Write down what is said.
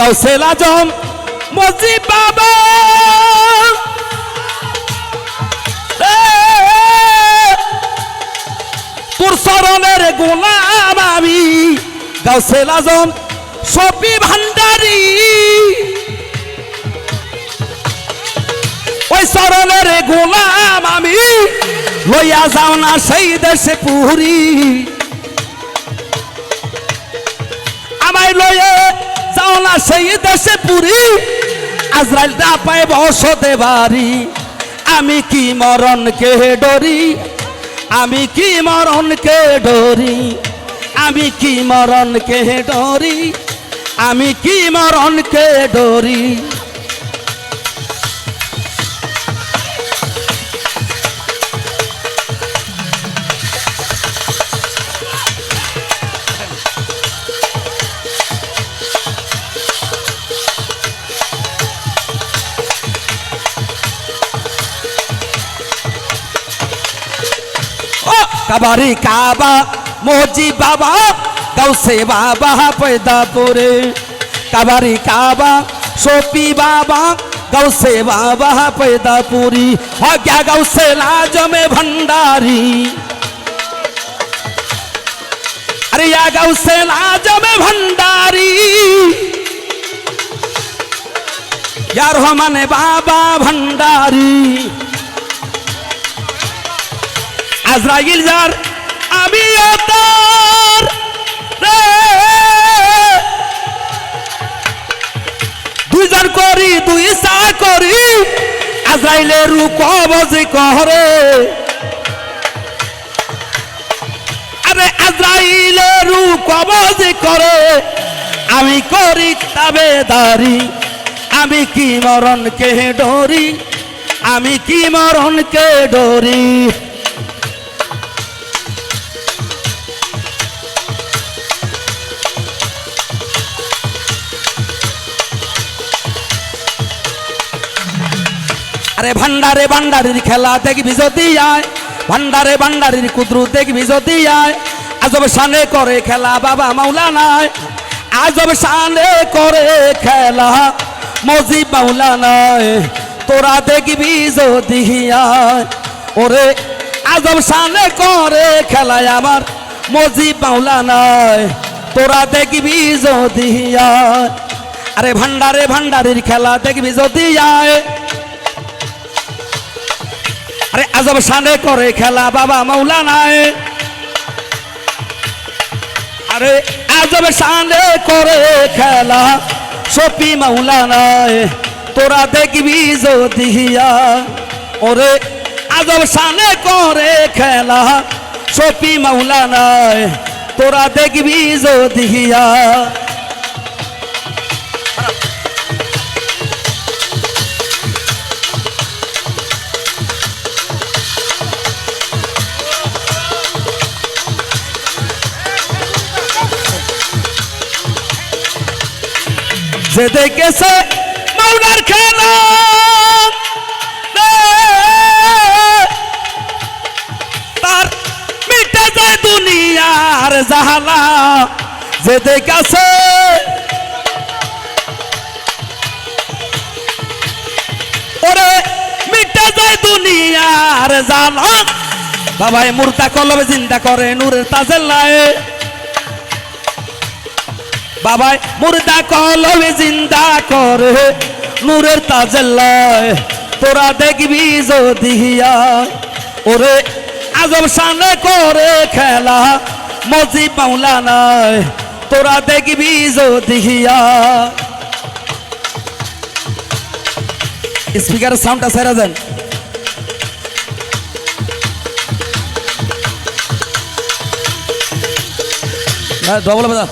গাউসেল আজম মজিব বাবা। তোর চরণের গোলাম আমি গাউসেল আজম সপি ভান্ডারি। ওই চরণের গোলাম আমি লইয়া যাও না সেই দেশে পুরি। না সেই দেশে পুরি। আজরাইল না পায় বসতে বাড়ি। আমি কি মরণকে ডরি? আমি কি মরণকে ডরি? আমি কি মরণকে ডরি? আমি কি মরণকে ডরি? কাবারি কাবা মোজি বাবা গাউসে বাবা পয়দাপুরে কাবারি কাবা সোপি বাবা गौसे बाबा पैदापुरी और क्या गौसे लाज में भंडारी अरे या गौसे लाज में भंडारी यार हमने बाबा भंडारी আজরাইল যার, আমি তার দুইজন করি, দুই সা করি, আজরাইলের রূপ অবজি কহরে আরে আজরাইলের অবজি করে। আমি করি তাবেদারি আমি কি মরণকে ডরি, আমি কি মরণকে ডরি। আরে ভান্ডারে ভান্ডারির খেলা দেখবি যদি আয়, ভান্ডারে ভান্ডারির কুদ্রু দেখবি যদি আয়। আজব সানে করে খেলা বাবা মাওলা নাই আজব সানে করে খেলা মজিব মাওলা নাই তোরা দেখবি যদি আয়, ওরে আজব সানে করে খেলায় আমার মজিব মাওলা নাই তোরা দেখবি যদি আয়, আরে ভান্ডারে ভান্ডারির খেলা দেখবি যদি আয়। আরে আজব সানে করে খেলা বাবা মৌলানায় আরে আজব সানে করে খেলা সপি মৌলানায় তোরা দেখবি যদিয়া ওরে আজব সানে করে খেলা সপি মৌলানায় তোরা দেখবি যদিয়া যে দেখেছে মাওলার খেলা। তার মিটে যায় দুনিয়ার জাহালা। যে দেখেছে ওরে মিটে যায় দুনিয়ার জালা বাবাই মুর্দা কলবে চিন্তা করে, নূরের তাজেল্লায় বাবাই, মুর্দা কলবে জিন্দা করে, নূরের তাজেল্লায় তোরা দেখবি যদিয়া ওরে আজব সামনে করে খেলা মজি পাওলা নাই তোরা দেখবি যদিয়া স্পিকারের সাউন্ডটা সেরা যান ডবল বাজা